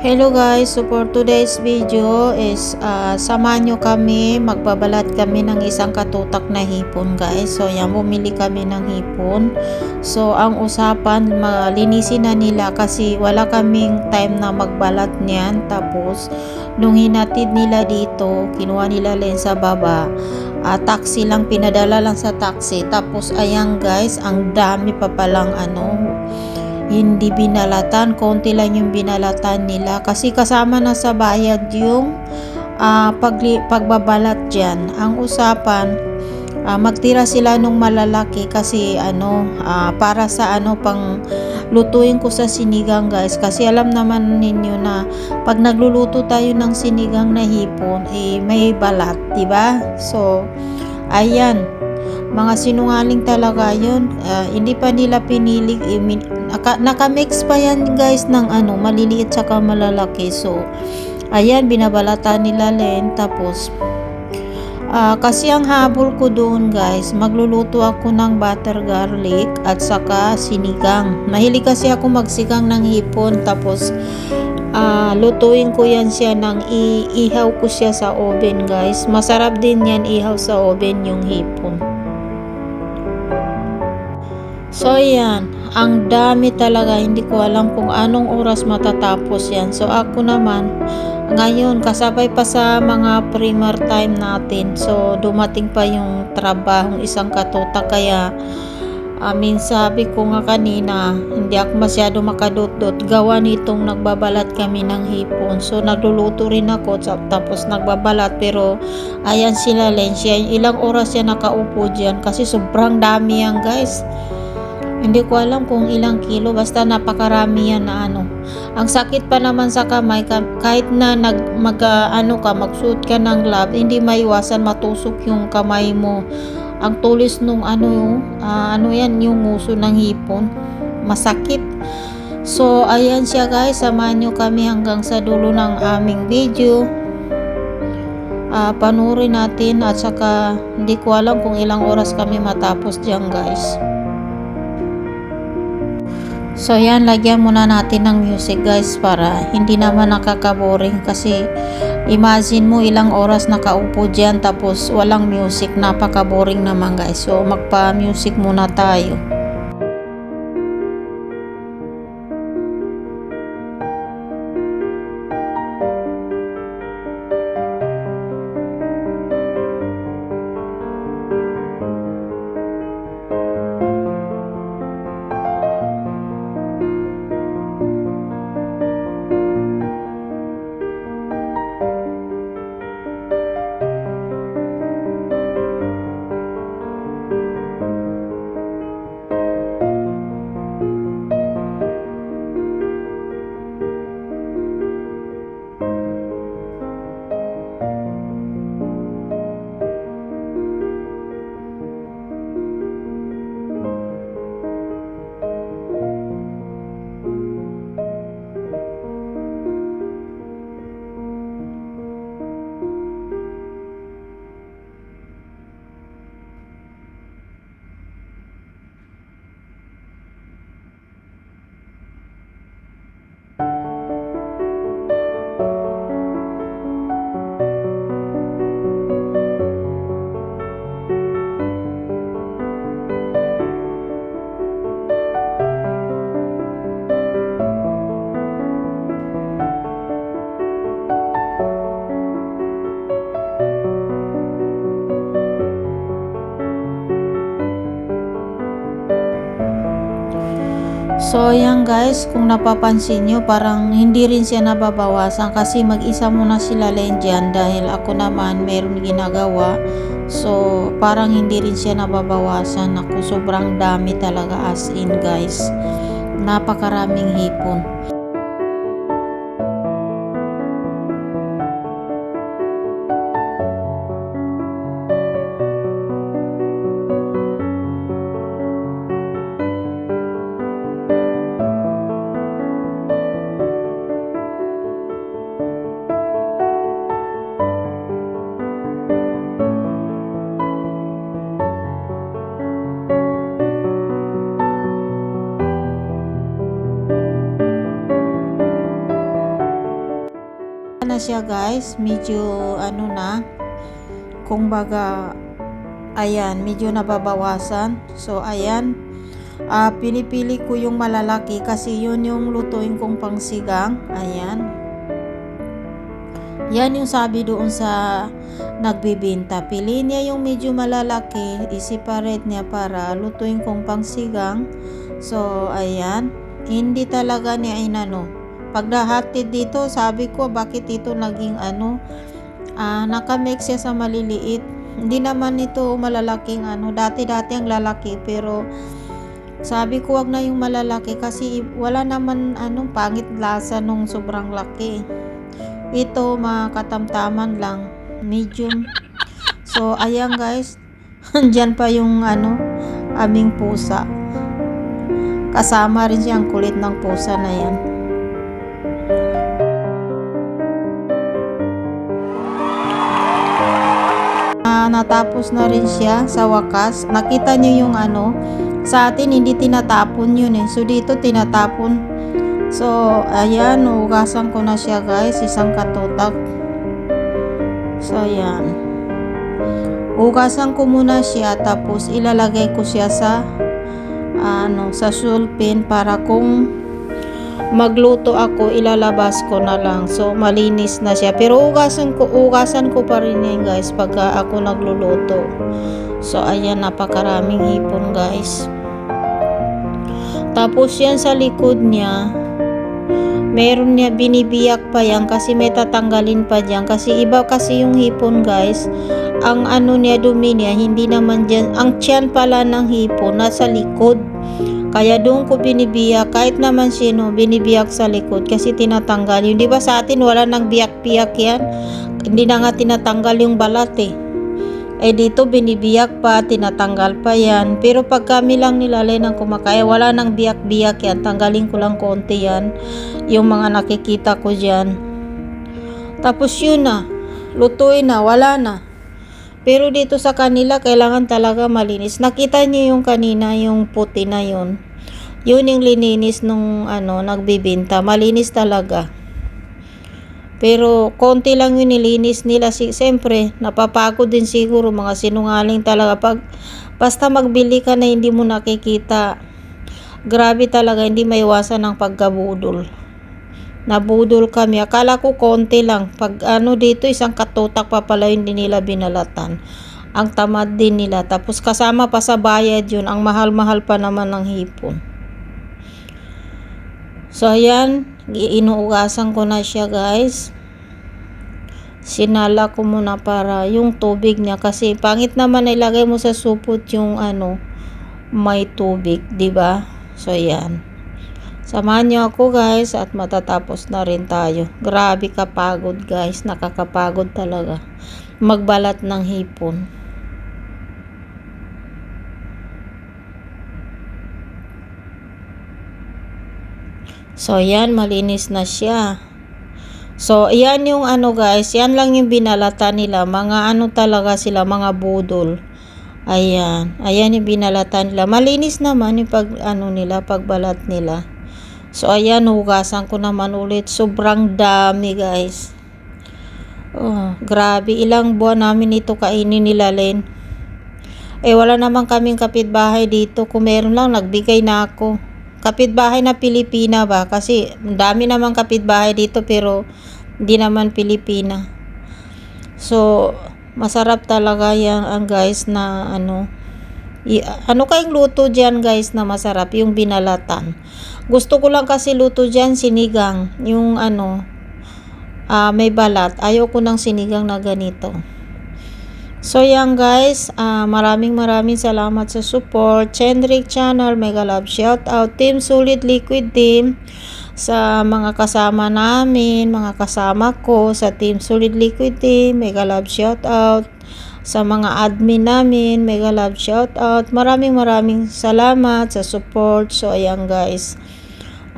Hello guys, so for today's video is uh, samahan nyo kami, magbabalat kami ng isang katutak na hipon guys. So yan, bumili kami ng hipon. So ang usapan, malinisin na nila kasi wala kaming time na magbalat niyan. Tapos nung hinatid nila dito, kinuha nila rin sa baba. Uh, taxi lang, pinadala lang sa taxi. Tapos ayan guys, ang dami pa palang ano, hindi binalatan, konti lang yung binalatan nila kasi kasama na sa bayad yung uh, pagli, pagbabalat dyan. Ang usapan, uh, magtira sila nung malalaki kasi ano, uh, para sa ano pang lutuin ko sa sinigang guys kasi alam naman ninyo na pag nagluluto tayo ng sinigang na hipon eh may balat, 'di ba? So ayan, mga sinungaling talaga yun. Uh, hindi pa nila pinili, eh, Naka, naka-mix pa yan guys ng ano, maliliit saka malalaki. So, ayan, binabalata nila Len. Tapos, uh, kasi ang habol ko doon guys, magluluto ako ng butter garlic at saka sinigang. Mahilig kasi ako magsigang ng hipon. Tapos, uh, lutuin ko yan siya ng iihaw ko siya sa oven guys. Masarap din yan ihaw sa oven yung hipon. So, yan ang dami talaga hindi ko alam kung anong oras matatapos yan so ako naman ngayon kasabay pa sa mga primer time natin so dumating pa yung trabahong isang katuta kaya I mean, sabi ko nga kanina, hindi ako masyado makadot-dot. Gawa nitong nagbabalat kami ng hipon. So, nagluluto rin ako, tapos nagbabalat. Pero, ayan sila, Lensya. Ilang oras yan nakaupo dyan kasi sobrang dami yan, guys. Hindi ko alam kung ilang kilo, basta napakarami yan na ano. Ang sakit pa naman sa kamay, kahit na nag, mag, uh, ano ka, magsuot ka ng glove, hindi maiwasan matusok yung kamay mo. Ang tulis nung ano, uh, ano yan, yung nguso ng hipon. Masakit. So, ayan siya guys, samahan nyo kami hanggang sa dulo ng aming video. Uh, panurin natin at saka hindi ko alam kung ilang oras kami matapos dyan guys. So yan, lagyan muna natin ng music guys para hindi naman nakakaboring kasi imagine mo ilang oras nakaupo dyan tapos walang music, napaka-boring naman guys. So magpa-music muna tayo. So, yan guys, kung napapansin nyo, parang hindi rin siya nababawasan kasi mag-isa muna sila len dyan dahil ako naman meron ginagawa. So, parang hindi rin siya nababawasan. Ako, sobrang dami talaga as in guys. Napakaraming hipon. Siya guys. Medyo ano na. Kung baga, ayan, medyo nababawasan. So, ayan. Ah, pinipili ko yung malalaki kasi yun yung lutuin kong pangsigang. Ayan. Yan yung sabi doon sa nagbibinta. Pili niya yung medyo malalaki, i-separate niya para lutuin kong pangsigang. So, ayan. Hindi talaga niya inano. Pag nahatid dito, sabi ko, bakit ito naging ano, ah, nakamix siya sa maliliit. Hindi naman ito malalaking ano. Dati-dati ang lalaki, pero sabi ko, wag na yung malalaki kasi wala naman anong pangit lasa nung sobrang laki. Ito, makatamtaman lang. Medium. So, ayan guys. Diyan pa yung ano, aming pusa. Kasama rin siya ang kulit ng pusa na yan. Ah, natapos na rin siya sa wakas. Nakita niyo yung ano, sa atin hindi tinatapon yun eh. So dito tinatapon. So ayan, hugasan ko na siya guys, isang katutak. So ayan. Hugasan ko muna siya tapos ilalagay ko siya sa ano, sa sulpin para kung magluto ako, ilalabas ko na lang. So, malinis na siya. Pero ugasan ko, ugasan ko pa rin yan guys pagka ako nagluluto. So, ayan, napakaraming hipon guys. Tapos yan sa likod niya, meron niya binibiyak pa yan kasi may tatanggalin pa dyan. Kasi iba kasi yung hipon guys. Ang ano niya dumi niya, hindi naman dyan. Ang tiyan pala ng hipon, nasa likod. Kaya doon ko binibiyak, kahit naman sino, binibiyak sa likod kasi tinatanggal. Yung di ba sa atin wala nang biyak-biyak yan? Hindi na nga tinatanggal yung balat eh. Eh dito binibiyak pa, tinatanggal pa yan. Pero pag kami lang nilalay ng kumakaya, wala nang biyak-biyak yan. Tanggalin ko lang konti yan. Yung mga nakikita ko dyan. Tapos yun na. Lutuin na, wala na. Pero dito sa kanila, kailangan talaga malinis. Nakita niyo yung kanina, yung puti na yun. Yun yung lininis nung ano, nagbibinta. Malinis talaga. Pero konti lang yung nilinis nila. Si, siyempre, napapagod din siguro mga sinungaling talaga. Pag, basta magbili ka na hindi mo nakikita. Grabe talaga, hindi maiwasan ang pagkabudol. Nabudol kami. Akala ko konti lang. Pag ano dito, isang katutak pa pala hindi nila binalatan. Ang tamad din nila. Tapos kasama pa sa bayad yun. Ang mahal-mahal pa naman ng hipon. So, ayan. Inuugasan ko na siya, guys. Sinala ko muna para yung tubig niya. Kasi pangit naman ilagay mo sa supot yung ano, may tubig, 'di ba? So, ayan. Samahan niyo ako guys at matatapos na rin tayo. Grabe kapagod guys. Nakakapagod talaga. Magbalat ng hipon. So, yan. Malinis na siya. So, yan yung ano guys. Yan lang yung binalata nila. Mga ano talaga sila. Mga budol. Ayan. Ayan yung binalata nila. Malinis naman yung pag, ano nila, pagbalat nila. So, ayan, hugasan ko naman ulit. Sobrang dami, guys. Oh, grabe. Ilang buwan namin ito kainin nila, Len. Eh, wala naman kaming kapitbahay dito. Kung meron lang, nagbigay na ako. Kapitbahay na Pilipina ba? Kasi, dami naman kapitbahay dito, pero hindi naman Pilipina. So, masarap talaga yan, ang guys, na ano, ano kayong luto dyan guys na masarap? Yung binalatan. Gusto ko lang kasi luto dyan sinigang. Yung ano, uh, may balat. Ayaw ko ng sinigang na ganito. So yan guys, uh, maraming maraming salamat sa support. Chendrick Channel, Mega Love Shout Out. Team Solid Liquid Team sa mga kasama namin, mga kasama ko sa Team Solid Liquid Team, Mega Love Shout Out sa mga admin namin, mega love shout out. Maraming maraming salamat sa support. So ayan guys.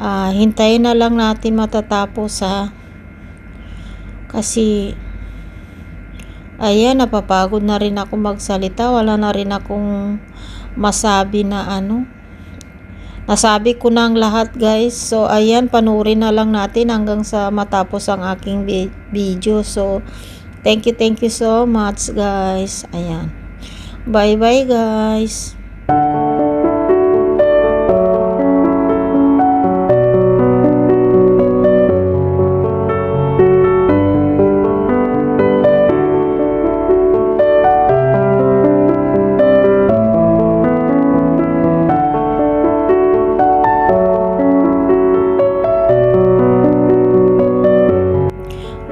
Uh, hintayin na lang natin matatapos ha. Kasi ayan napapagod na rin ako magsalita. Wala na rin akong masabi na ano. Nasabi ko na ang lahat guys. So ayan, panurin na lang natin hanggang sa matapos ang aking vi- video. So thank you, thank you so much guys. Ayan. Bye bye guys.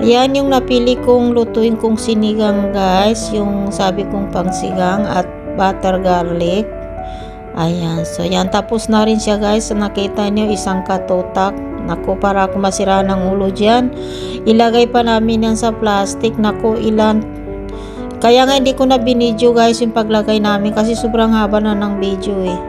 Ayan yung napili kong lutuin kong sinigang guys. Yung sabi kong pangsigang at butter garlic. Ayan. So yan. Tapos na rin siya guys. Nakita niyo isang katutak. Naku para ako masira ng ulo dyan. Ilagay pa namin yan sa plastic. Naku ilan. Kaya nga hindi ko na binidyo guys yung paglagay namin kasi sobrang haba na ng video eh.